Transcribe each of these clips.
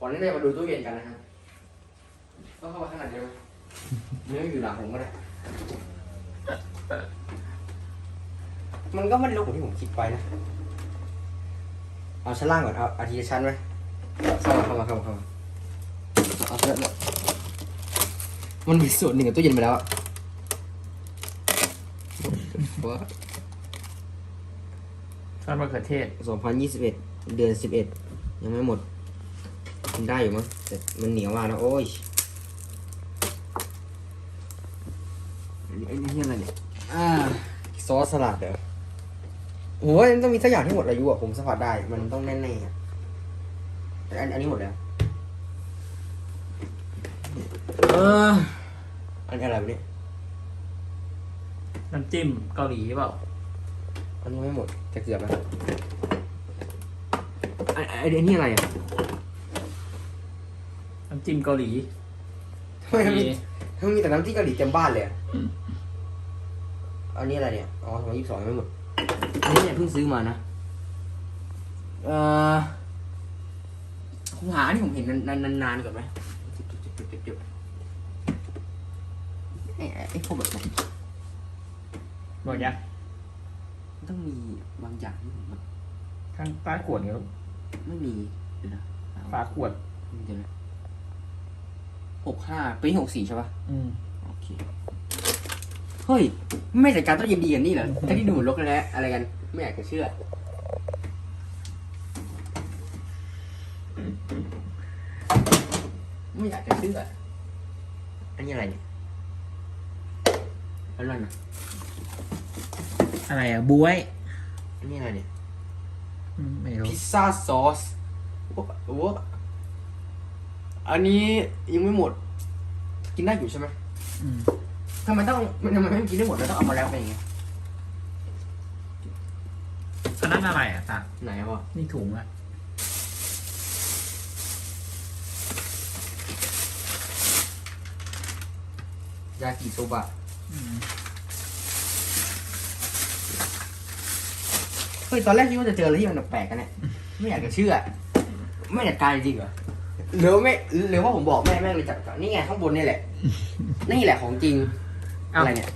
วันนี้เรามาดูตู้เย็นกันนะฮะก็เข้ามาข้างในได้ไหมเนื้ออยู่หลังผมก็ได้มันก็ไม่ได้ลกเหมือนที่ผมคิดไว้นะ เอาชั้นล่างก่อนเอาเอาทีละชั้นไหมเข้ามาเข้ามาเข้ามาเข้ามาเอาเสร็จแล้วมันมีส่วนหนึ่งกับตู้เย็นไปแล้วอะว่าซอสมะเขือเทศสองพันยี่สิบเอ็ดเดือนสิบเอ็ดยังไม่หมด กินได้อยู่มั้งแต่มันเหนียวมากนะโอ้ยอันนี้อันนี้อะไรเนี่ยอ่าซอสสลัดเหรอโอ้ยมันต้องมีสักอย่างที่หมดอายุอะผมสัมผัสได้ มันต้องแน่ๆอะแต่อันอันนี้หมดแล้วเอออันนี้อะไรวะเนี่ยน้ำจิ้มเกาหลีเปล่าอันนี้ไม่หมดจะเกือบแล้วอันอันอันนี้อะไรอะน้ำจิ้มเกาหลีทำไมมันมีมันมีแต่น้ำที่เกาหลีเต็มบ้านเลยอะอันนี้อะไรเนี่ย อ๋อสองยี่สิบสองไม่หมด อันนี้เนี่ยเพิ่งซื้อมานะ เอ่อผมหาที่ผมเห็นนานๆนานๆก่อนไหมจุ๊บๆๆๆไอ้ไอ้พวกแบบไหนหมดยังมันต้องมีบางอย่างที่ผมแบบข้างใต้ขวดเนี่ยไม่มีเดี๋ยวนะฝาขวดเดี๋ยวนะ หกห้าปีหกสี่ใช่ปะอืมโอเค เฮ้ย ไม่จัดการตู้เย็นดีอย่างนี้เหรอไอ้ที่ดูเหมือนลกแล้วอะไรกัน ไม่อยากจะเชื่อ ไม่อยากจะเชื่อ อันนี้อะไรเนี่ยอะไรนะอะไรอะบวยอันนี้อะไรเนี่ย อืมไม่รู้ พิซซ่าซอสวะวะ อันนี้ยังไม่หมด กินได้อยู่ใช่ไหมอืมทำไมต้องมันทำไมไม่กินได้หมดแล้วต้องเอามาแล้วไปอย่างเงี้ยอันนั้นอะไรอะตาไหนอะวะนี่ถุงอะยากิโซบะอืมเฮ้ยตอนแรกคิดว่าจะเจออะไรที่มันแปลกๆกันเนี่ยไม่อยากจะเชื่อ ไม่จัดการจริงเหรอ หรือว่าไม่หรือว่าผมบอกแม่แม่เลยจัดการนี่ไงข้างบนนี่แหละ นี่แหละของจริงเอ้า อะไรเนี่ย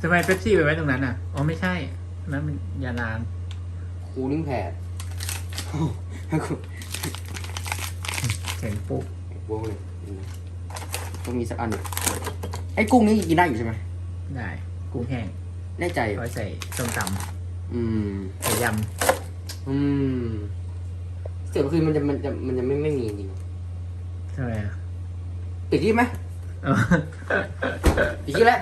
ทำไมเป๊ปซี่ไปไว้ตรงนั้นอะ อ๋อไม่ใช่อันนั้นมันยานานคูลิ่งแพดเสร็จปุ๊บวงเลยต้องมีสักอันไอ้กุ้งนี่กินได้อยู่ใช่ไหมได้กุ้งแห้งแน่ใจไว้ใส่ส้มตอืมำใส่ยอืมเสียงคือมันจะมันจะมันจะไม่ไม่มีจริงำ ทำไมอะปิดที่ไหมเออปิดที่แล้ว